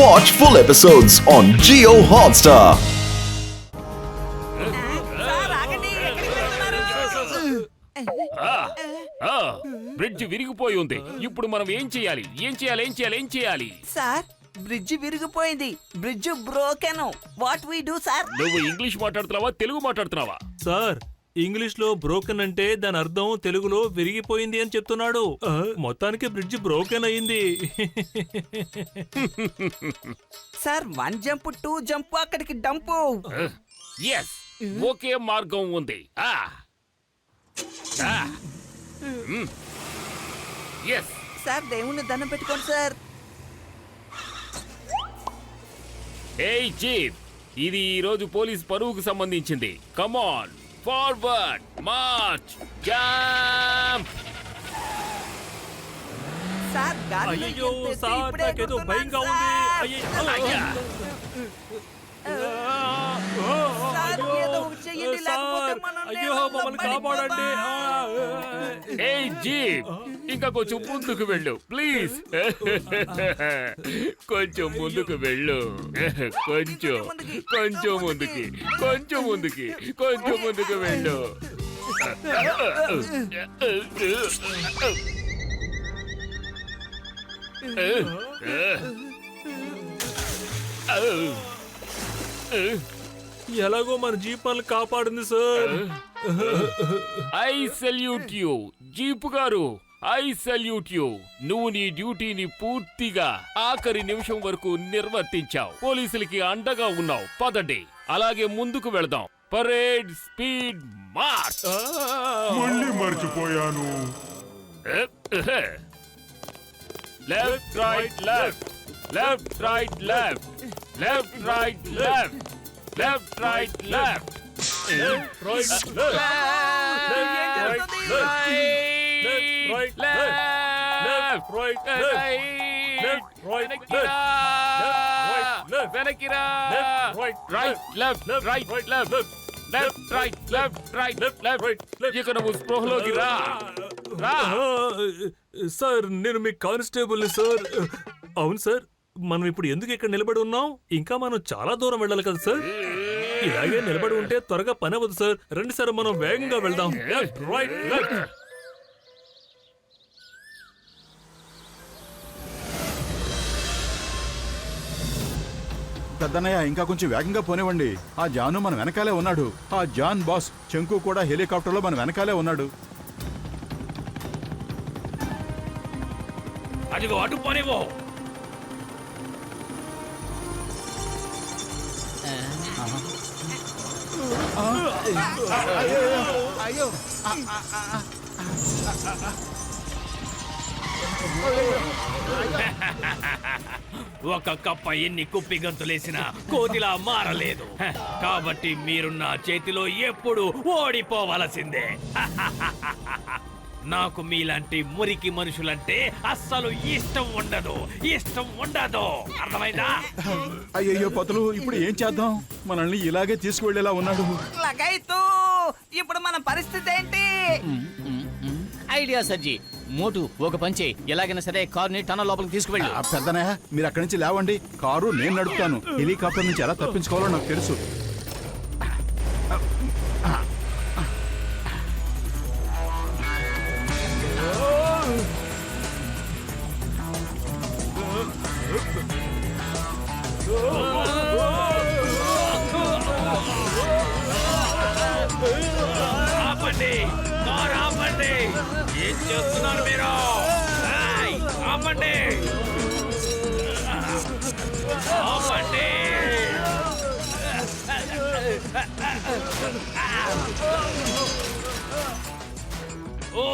Watch full episodes on Geo Hotstar. Bridge విరిగిపోయి ఉంది. ఇప్పుడు మనం ఏం చేయాలి? ఏం చేయాలి? ఏం చేయాలి? ఏం చేయాలి? సార్ బ్రిడ్జ్ విరిగిపోయింది. Bridge broken. What we do sir నువ్వు ఇంగ్లీష్ మాట్లాడుతున్నావా? తెలుగు మాట్లాడుతున్నావా? సార్ ఇంగ్లీష్లో బ్రోకెన్ అంటే దాని అర్థం తెలుగులో విరిగిపోయింది అని చెప్తున్నాడు. ఆ, మొత్తానికి బ్రిడ్జ్ బ్రోకెన్ అయింది. Sir one jump two jump అక్కడికి డంపు ఎస్ ఒకే మార్గం ఉంది. ఆ. ఎస్ సార్ దేవుణ్ణి దండం పెట్టుకోండి సార్. ఏయ్ చీఫ్ ఇది ఈ రోజు పోలీస్ పరువుకు సంబంధించింది. Come on forward march jump sir గాలిలో అయ్యో సార్ నాకేదో భయంగా ఉంది. సార్. అయ్యో, చెయ్యండి, లేకపోతే అయ్యో మమ్మల్ని కాపాడండి. జీప్ ఇంకా కొంచెం ముందుకు వెళ్ళు ప్లీజ్. కొంచెం ముందుకు వెళ్ళు. కొంచెం కొంచెం ముందుకి. కొంచెం ముందుకి కొంచెం ముందుకు వెళ్ళు. ఎలాగో మన జీపాలను కాపాడింది sir. I salute you jeep గారు. I salute you. నువ్వు నీ డ్యూటీని పూర్తిగా ఆఖరి నిమిషం వరకు నిర్వర్తించావు. పోలీసులకి అండగా ఉన్నావు. పదండి. అలాగే ముందుకు వెళదాం. పరేడ్ స్పీడ్ మార్చ్ మళ్ళీ మర్చిపోయాను. Left right left left right left left right left left right left right, left, right, left, left, right, వెనక్కిరా. left, left, వెనక్కిరా. left, right, Right, left, left, right, right, left, left, left, right, left, right, left, left. right, left. ఇక నువ్వు స్పృహలోకి రా రా. Sir నేను మీ constable sir అవును సార్ మనం ఇప్పుడు ఎందుకు ఇక్కడ నిలబడి ఉన్నాం ఇంకా మనం చాలా దూరం వెళ్ళాలి కదా సార్ ఇలాగే నిలబడి ఉంటే త్వరగా పని అవ్వదు సార్. రండి సార్ మనం వేగంగా వెళ్దాం. లెఫ్ట్ రైట్ లెఫ్ట్ పెద్దన్నయ్య ఇంకా కొంచెం వేగంగా పోనివ్వండి. ఆ జాను మన వెనకాలే ఉన్నాడు. ఆ జాన్ బాస్ చెంకు కూడా హెలికాప్టర్లో మన వెనకాలే ఉన్నాడు. అదిగో అటు ఒక కప్ప ఎన్ని కుప్పి గంతులేసినా కోతిలా మారలేదు. కాబట్టి మీరు నా చేతిలో ఎప్పుడు ఓడిపోవలసిందే. నాకు మీలాంటి మురికి మనుషులంటే అస్సలు ఇష్టం ఉండదు. ఇష్టం ఉండదు. అర్థమైందా? అయ్యయ్యో పతులు ఇప్పుడు ఏం చేద్దాం? మనల్ని ఇలాగే తీసుకువెళ్ళేలా ఉన్నాడు. లగైతూ ఇప్పుడు మన పరిస్థితి ఏంటి? ఐడియా సజ్జి మోటు ఒక పంచే. ఎలాగైనా సరే కారుని టనల్ లోపలికి తీసుకువెళ్ళు. ఆ పెద్దనయ్య మీరు అక్కడి నుంచి లేవండి. కారు నేను నడుపుతాను. హెలికాప్టర్ నుంచి ఎలా తప్పించుకోవాలో నాకు తెలుసు.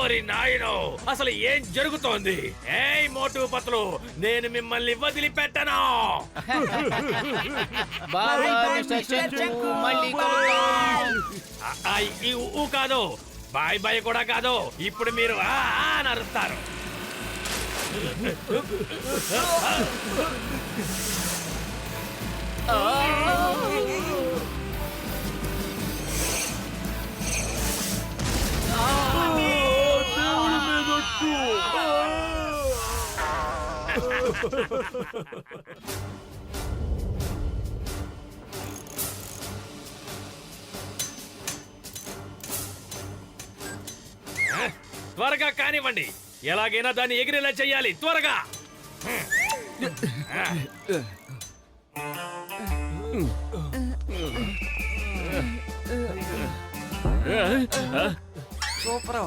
ఓరి నాయనో అసలు ఏం జరుగుతోంది? ఏయ్ మోటు పత్రులు నేను మిమ్మల్ని వదిలిపెట్టను? ఈ ఊ కాదు. బాయ్ బాయ్ కూడా కాదు. ఇప్పుడు మీరు ఆ అని అరుస్తారు. త్వరగా కానివ్వండి. ఎలాగైనా దాన్ని ఎగిరేలా చెయ్యాలి త్వరగా. సూపర్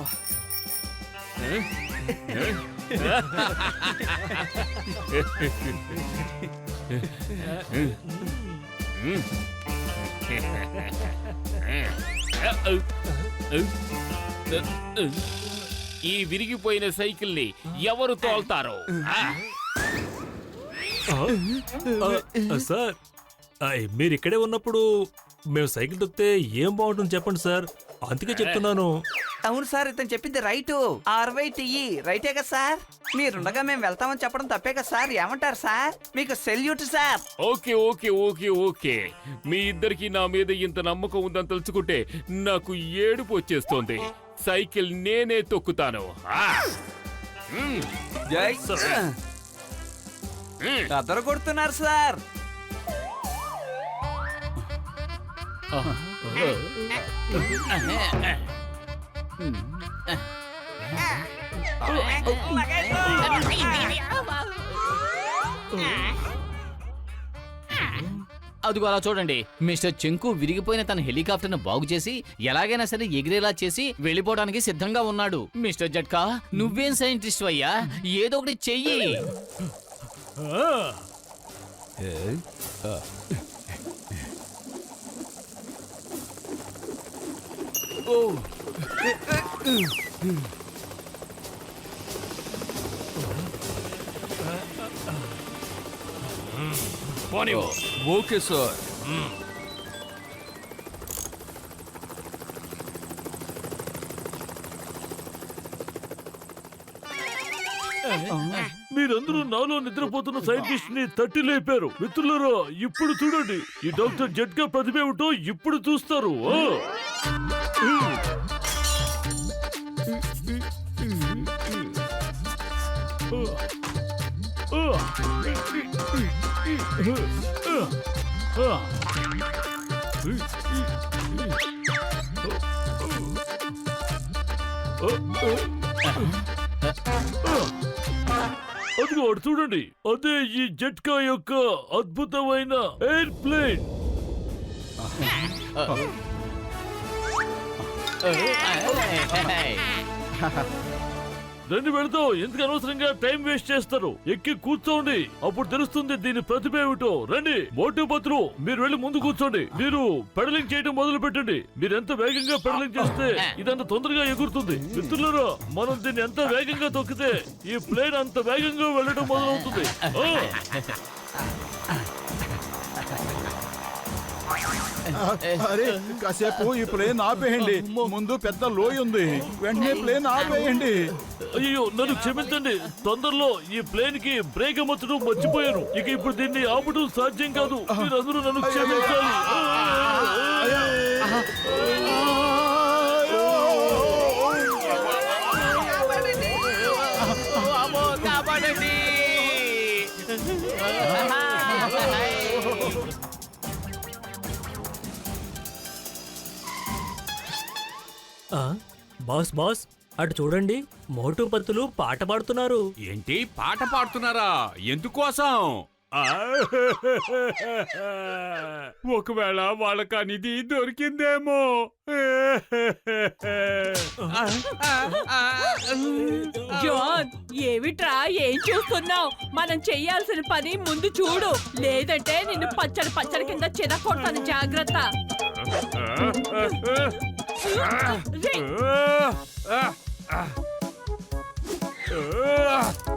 ఈ విరిగిపోయిన సైకిల్ని ఎవరు తోల్తారో? సార్ ఆయ్, మీరు ఇక్కడే ఉన్నప్పుడు మేము సైకిల్ తొక్కితే ఏం బాగుంటుంది చెప్పండి సార్. అందుకే చెప్తున్నాను. అవును సార్ ఇతను చెప్పింది రైట్. ఆర్వై టిఈ రైటే కదా సార్? మీరుండగా మేము వెళ్తామని చెప్పడం తప్పే కదా సార్? ఏమంటారు సార్? మీకు salute sir. Okay okay okay okay. మీ ఇద్దరికి నా మీద ఇంత నమ్మకం ఉందని తలుచుకుంటే నాకు ఏడుపు వచ్చేస్తోంది. సైకిల్ నేనే తొక్కుతాను. ఆ! జై. మ్. అదర కొడుతున్నారు సార్. అదిగో అలా చూడండి. మిస్టర్ చెంకు విరిగిపోయిన తన హెలికాప్టర్ను బాగు చేసి ఎలాగైనా సరే ఎగిరేలా చేసి వెళ్ళిపోవడానికి సిద్ధంగా ఉన్నాడు. మిస్టర్ జట్కా నువ్వేం సైంటిస్ట్ అయ్యా? ఏదో ఒకటి చెయ్యి. Okay sir. మీరందరూ నాలో నిద్రపోతున్న సైంటిస్ట్ని తట్టి లేపారు. మిత్రులారా ఇప్పుడు చూడండి. ఈ డాక్టర్ జట్కా ప్రతిభ ఏమిటో ఇప్పుడు చూస్తారు. అదిగో చూడండి. అదే ఈ జట్కా యొక్క అద్భుతమైన ఎయిర్ ప్లేన్ రండి వెళదాం ఎందుకు అనవసరంగా టైం వేస్ట్ చేస్తారు? ఎక్కి కూర్చోండి. అప్పుడు తెలుస్తుంది దీని ప్రతిభ ఏమిటో. రండి. మోటివ్ పత్రు. మీరు వెళ్ళి ముందు కూర్చోండి. మీరు పెడలింగ్ చేయడం మొదలు పెట్టండి. మీరు ఎంత వేగంగా పెడలింగ్ చేస్తే ఇదంత తొందరగా ఎగురుతుంది. మిత్రులరా మనం దీన్ని ఎంత వేగంగా తొక్కితే ఈ ప్లేన్ అంత వేగంగా వెళ్ళడం మొదలవుతుంది. అరే కాసేపు ఈ ప్లేన్ ఆపేయండి. ముందు పెద్ద లోయ ఉంది. వెంటనే ప్లేన్ ఆపేయండి. అయ్యో నన్ను క్షమించండి. తొందరలో ఈ ప్లేన్కి బ్రేక్ అమర్చడం మర్చిపోయాను. ఇక ఇప్పుడు దీన్ని ఆపడం సాధ్యం కాదు. మీరందరూ నన్ను క్షమించాలి. బాస్ బాస్ అటు చూడండి మోటు పత్తులు పాట పాడుతున్నారు. ఏంటి? పాట పాడుతున్నారా? ఎందుకోసం ఒకవేళ వాళ్ళకి ఆ నిధి దొరికిందేమో. జాన్ ఏమిట్రా? ఏం చూస్తున్నావు? మనం చెయ్యాల్సిన పని ముందు చూడు. లేదంటే నిన్ను పచ్చడి పచ్చడి కింద చిరకొడతాను జాగ్రత్త. 으아! 으아! 으아! 으아!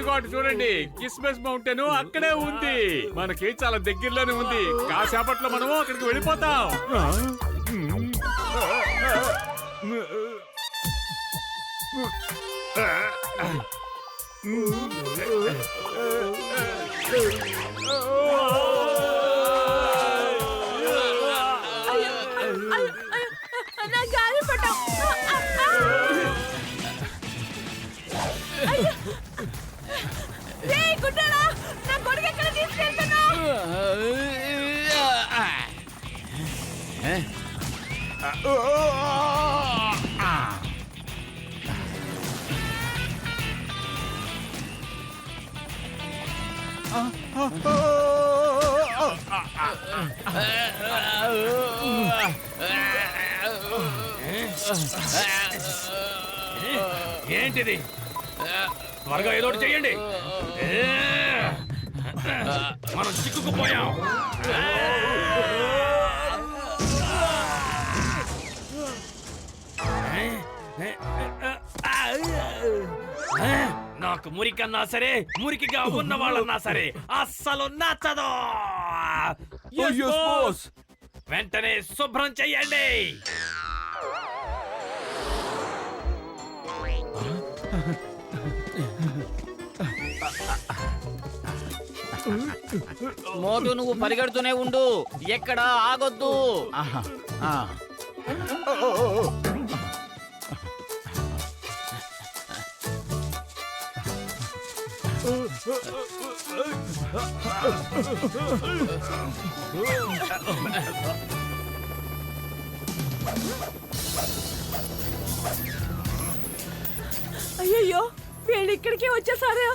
అదిగో అటు చూడండి. కిస్మస్ మౌంటైన్ అక్కడే ఉంది. మనకి చాలా దగ్గరలోనే ఉంది. కాసేపట్లో మనము అక్కడికి వెళ్ళిపోతాం. Oh ఏంటిది త్వరగా ఏదో ఒకటి చెయ్యండి ఏ! మనం చిక్కుకుపోయాం. నాకు మురికన్నా సరే మురికిగా ఉన్న వాళ్ళన్నా సరే అస్సలు నచ్చదు. Boss. వెంటనే శుభ్రం చెయ్యండి. మోటు నువ్వు పరిగెడుతూనే ఉండు. ఎక్కడ ఆగొద్దు. అయ్యయ్యో వీళ్ళు ఇక్కడికే వచ్చేసారా.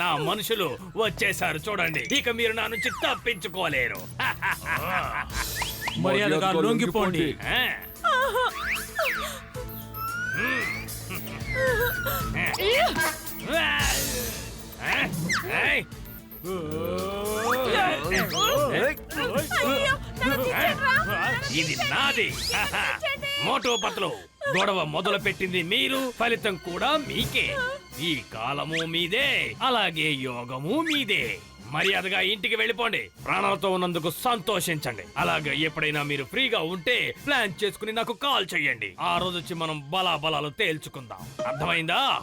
నా మనుషులు వచ్చేసారు చూడండి. ఇక మీరు నా నుంచి తప్పించుకోలేరు. మర్యాదగా లొంగిపోండి. ఇది నాది. మోటో పత్లు. గొడవ మొదలు పెట్టింది మీరు ఫలితం కూడా మీకే. ఈ కాలము మీదే అలాగే యోగము మీదే. మర్యాదగా ఇంటికి వెళ్ళిపోండి. ప్రాణాలతో ఉన్నందుకు సంతోషించండి. అలాగే ఎప్పుడైనా మీరు ఫ్రీగా ఉంటే ప్లాన్ చేసుకుని నాకు కాల్ చేయండి ఆ రోజు వచ్చి మనం బలాబలాలు తేల్చుకుందాం. అర్థమైందా?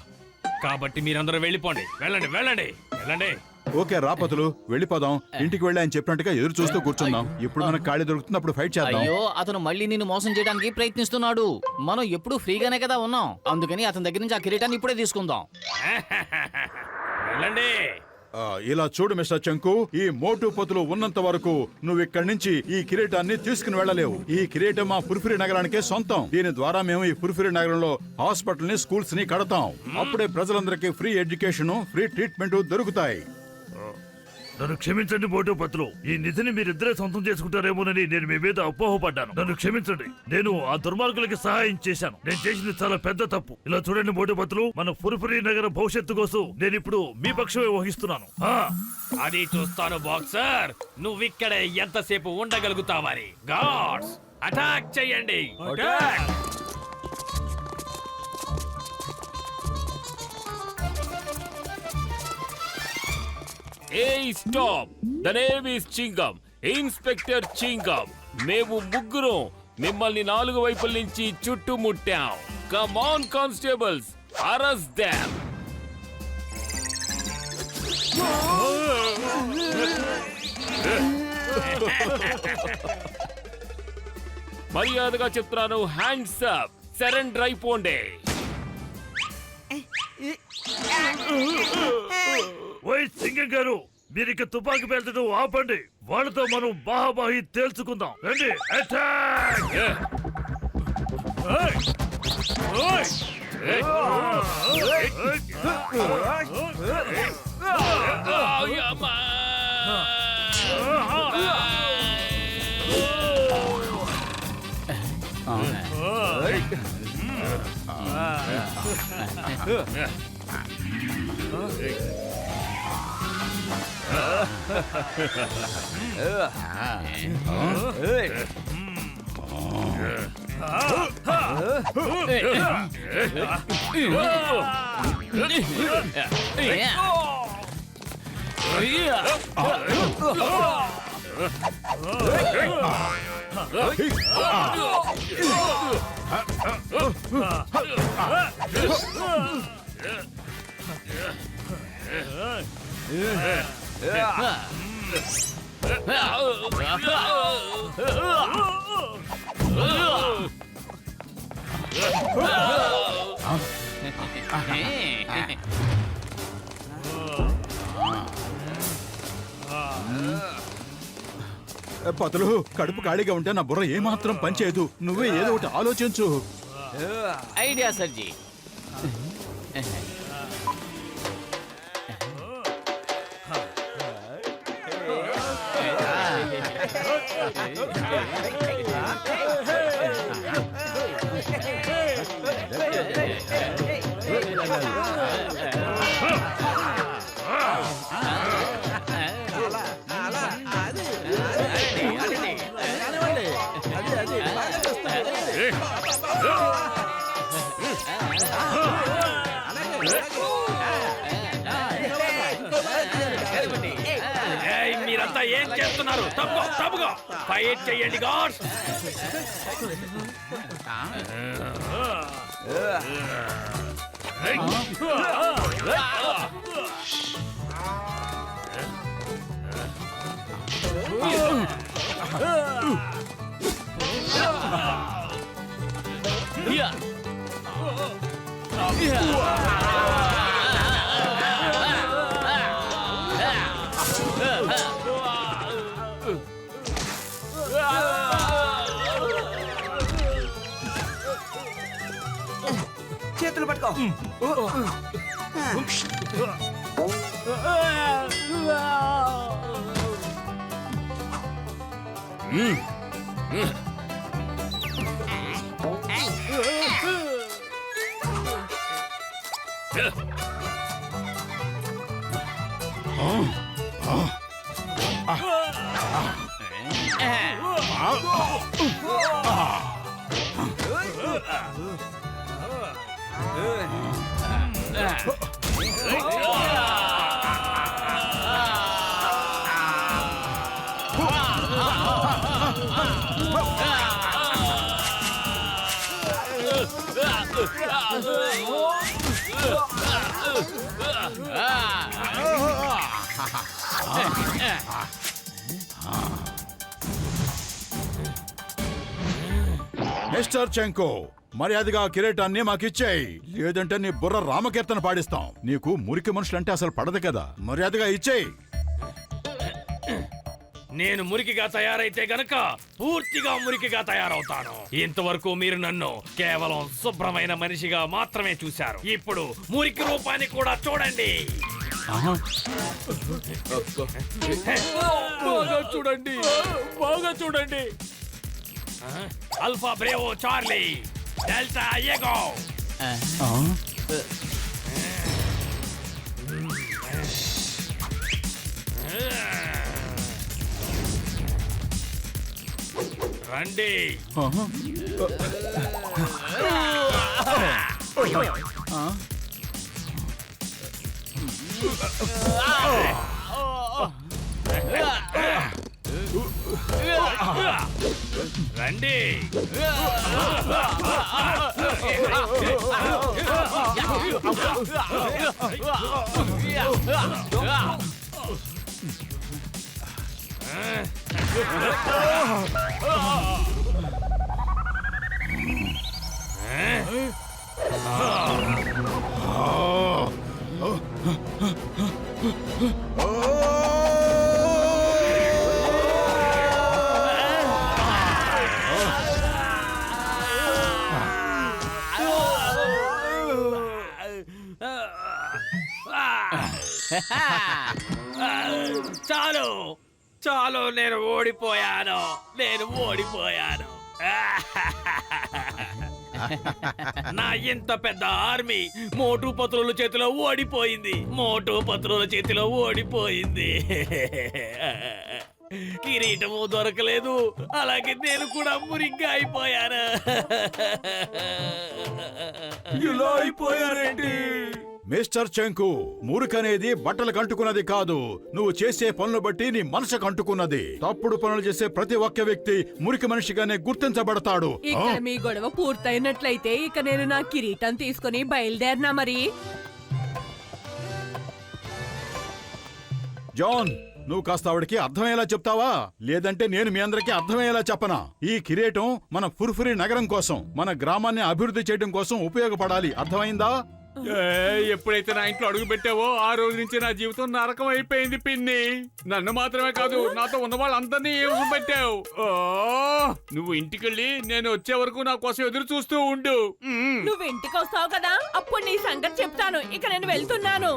కాబట్టి మీరందరూ వెళ్ళిపోండి. వెళ్ళండి వెళ్ళండి వెళ్ళండి. ఓకే రాపతులు వెళ్ళిపోదాం ఇంటికి వెళ్ళి ఆయన చెప్పినట్టుగా ఎదురు చూస్తూ కూర్చుందాం. ఇప్పుడు మనకు ఖాళీ దొరుకుతుంది అప్పుడు ఫైట్ చేద్దాం. అయ్యో అతను మళ్ళీ నిన్ను మోసం చేయడానికి ప్రయత్నిస్తున్నాడు. మనం ఎప్పుడు ఫ్రీగానే కదా ఉన్నాం. అందుకని అతని దగ్గర నుంచి ఆ కిరీటాన్ని ఇప్పుడే తీసుకుందాం. వెళ్ళండి. ఆ, ఇలా చూడు మిస్టర్ చంకు ఈ మోటు పతులు ఉన్నంత వరకు నువ్వు ఇక్కడి నుంచి ఈ కిరీటాన్ని తీసుకుని వెళ్ళలేవు. ఈ కిరీటం మా పురిఫిరి నగరానికే సొంతం. దీని ద్వారా మేము ఈ పురిఫిరి నగరంలో హాస్పిటల్ని స్కూల్స్ని కడతాం. అప్పుడే ప్రజలందరికీ ఫ్రీ ఎడ్యుకేషన్ ఫ్రీ ట్రీట్మెంట్ దొరుకుతాయి. నన్ను క్షమించండి మోటో పత్రులు ఈ నిధిని మీరిద్దరే సొంతం చేసుకుంటారేమోనని నేను మీ మీద అపోహపడ్డాను. నన్ను క్షమించండి. నేను ఆ దుర్మార్గులకి సహాయం చేశాను. నేను చేసింది చాలా పెద్ద తప్పు. ఇలా చూడండి మోటో పత్రులు మన పురుపురి నగర భవిష్యత్తు కోసం నేను ఇప్పుడు మీ పక్షమే వహిస్తున్నాను. ఆ, అది చూస్తాను బాక్సర్. నువ్విక్కడే ఎంతసేపు ఉండగలుగుతావని. గాడ్స్ అటాక్ చెయ్యండి ఏ stop the name is Chingam inspector Chingam మేము ముగ్గురం మిమ్మల్ని నాలుగు వైపుల నుంచి చుట్టుముట్టాం కమాన్ కానిస్టేబుల్స్ అరస్ దామ్ మర్యాదగా చెప్తున్నాను హ్యాండ్స్ అప్ సరెండర్ అయిపోండి వై సింగం గారు మీరిక తుపాకీ పేల్చడం ఆపండి. వాళ్ళతో మనం బాహాబాహి తేల్చుకుందాం. రండి. అటాక్ 으 పతులు కడుపు ఖాళీగా ఉంటే నా బుర్ర ఏమాత్రం పనిచేయదు నువ్వే ఏదో ఒకటి ఆలోచించు. Idea sir ji. అలాగే మీరంతా ఏం చేస్తున్నారు? తప్పుకో తప్పుకో. ఫైట్ చెయ్యండి గాడ్స్ చేతులు పట్టుకో మిస్టర్ చెంకో మర్యాదగా కిరీటాన్ని మాకిచ్చేయి. లేదంటే నీ బుర్ర రామకీర్తన పాడిస్తాం. నీకు మురికి మనుషులంటే అసలు పడదు కదా. మర్యాదగా ఇచ్చేయి. నేను మురికిగా తయారైతే గనక పూర్తిగా మురికిగా తయారవుతాను. ఇంతవరకు మీరు నన్ను కేవలం శుభ్రమైన మనిషిగా మాత్రమే చూశారు. ఇప్పుడు మురికి రూపాన్ని కూడా చూడండి. బాగా చూడండి. బాగా చూడండి. Alpha bravo Charlie. Delta jego! O? రండి రండి. చాలు. చాలు నేను ఓడిపోయాను. నేను ఓడిపోయాను. నా ఇంత పెద్ద ఆర్మీ మోటు పత్రుల చేతిలో ఓడిపోయింది. మోటు పత్రుల చేతిలో ఓడిపోయింది. కిరీటము దొరకలేదు. అలాగే నేను కూడా మురిగ్గా అయిపోయాను. ఇలా అయిపోయారేంటి? మిస్టర్ చెంకు మురికనేది బట్టలకు అంటుకున్నది కాదు. నువ్వు చేసే పనులు బట్టి నీ మనసుకు అంటుకున్నది తప్పుడు పనులు చేసే ప్రతి ఒక్క వ్యక్తి మురికి మనిషిగానే గుర్తించబడతాడు? ఇక్కడ మీ గొడవ పూర్తయినట్లయితే ఇక నేను నా కిరీటం తీసుకుని బయలుదేరినా మరి? జాన్ నువ్వు కాస్త ఆవిడకి అర్థమయ్యేలా చెప్తావా? లేదంటే నేను మీ అందరికీ అర్థమయ్యేలా చెప్పనా? ఈ కిరీటం మన ఫుర్ఫురి నగరం కోసం మన గ్రామాన్ని అభివృద్ధి చేయడం కోసం ఉపయోగపడాలి. అర్థమైందా? ఎప్పుడైతే నా ఇంట్లో అడుగు పెట్టావో ఆ రోజు నుంచి నా జీవితం నరకం అయిపోయింది పిన్ని నన్ను మాత్రమే కాదు నాతో ఉన్న వాళ్ళందరినీ ఏమి పెట్టావు ఓ, నువ్వు ఇంటికెళ్ళి నేను వచ్చే వరకు నా కోసం ఎదురు చూస్తూ ఉండు. నువ్వు ఇంటికి వస్తావు కదా అప్పుడు నీ సంగతి చెప్తాను ఇక నేను వెళ్తున్నాను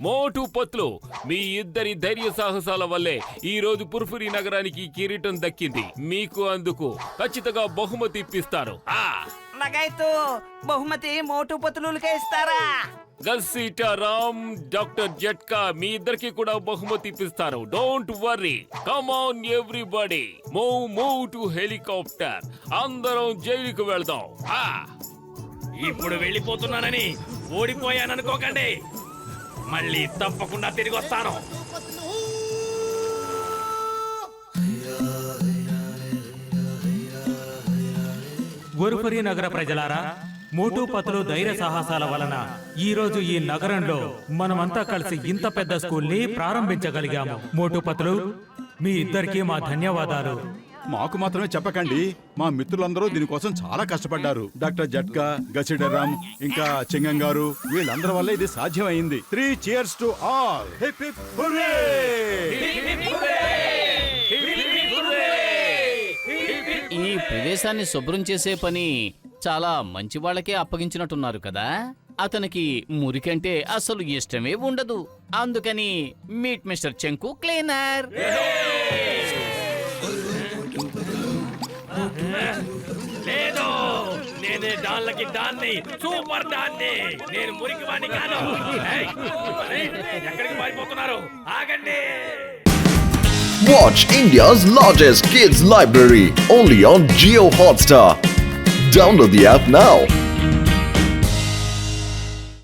మోటు పత్లు మీ ఇద్దరి ధైర్య సాహసాల వల్లే ఈ రోజు పుర్ఫురి నగరానికి కిరీటం దక్కింది. మీకు అందుకు ఖచ్చితంగా బహుమతి ఇప్పిస్తారు. ఆ! నగైతు బహుమతి మోటు పొత్తులకే ఇస్తారా? గల్సీటా రామ్ డాక్టర్ జట్కా మీ ఇద్దరికి కూడా బహుమతి ఇప్పిస్తారు. Don't worry. Come on everybody. Move move to helicopter. అందరం జైలుకు వెళ్దాం. ఆ! ఇప్పుడు వెళ్ళిపోతున్నానని ఓడిపోయాననుకోకండి. మళ్ళీ తప్పకుండా తిరిగి వస్తాను. గురుపురి నగర ప్రజలారా మోటు పతులు ధైర్య సాహసాల వలన ఈ రోజు ఈ నగరంలో మనమంతా కలిసి ఇంత పెద్ద స్కూల్ని ప్రారంభించగలిగాము. మోటు పతులు మీ ఇద్దరికీ మా ధన్యవాదాలు. మాకు మాత్రమే చెప్పకండి. మా మిత్రులందరూ దీనికోసం చాలా కష్టపడ్డారు. డాక్టర్ జట్కా గసిడరామ్ ఇంకా చింగం గారు వీళ్ళందరి వల్ల ఇది సాధ్యమైంది. త్రీ చియర్స్ టు ఆల్ ఈ ప్రదేశాన్ని శుభ్రం చేసే పని చాలా మంచి వాళ్ళకే అప్పగించినట్టున్నారు కదా? అతనికి మురికంటే అసలు ఇష్టమే ఉండదు. అందుకని మీట్ మిస్టర్ చెంకు క్లీనర్. లేదు నేనే డాన్లకి డాన్ని సూపర్ డాన్ని నేను మురికి వాణ్ణి కాను ఎక్కడికి పారిపోతున్నారు ఆగండి Watch India's largest kids library only on Geo Hotstar. Download the app now.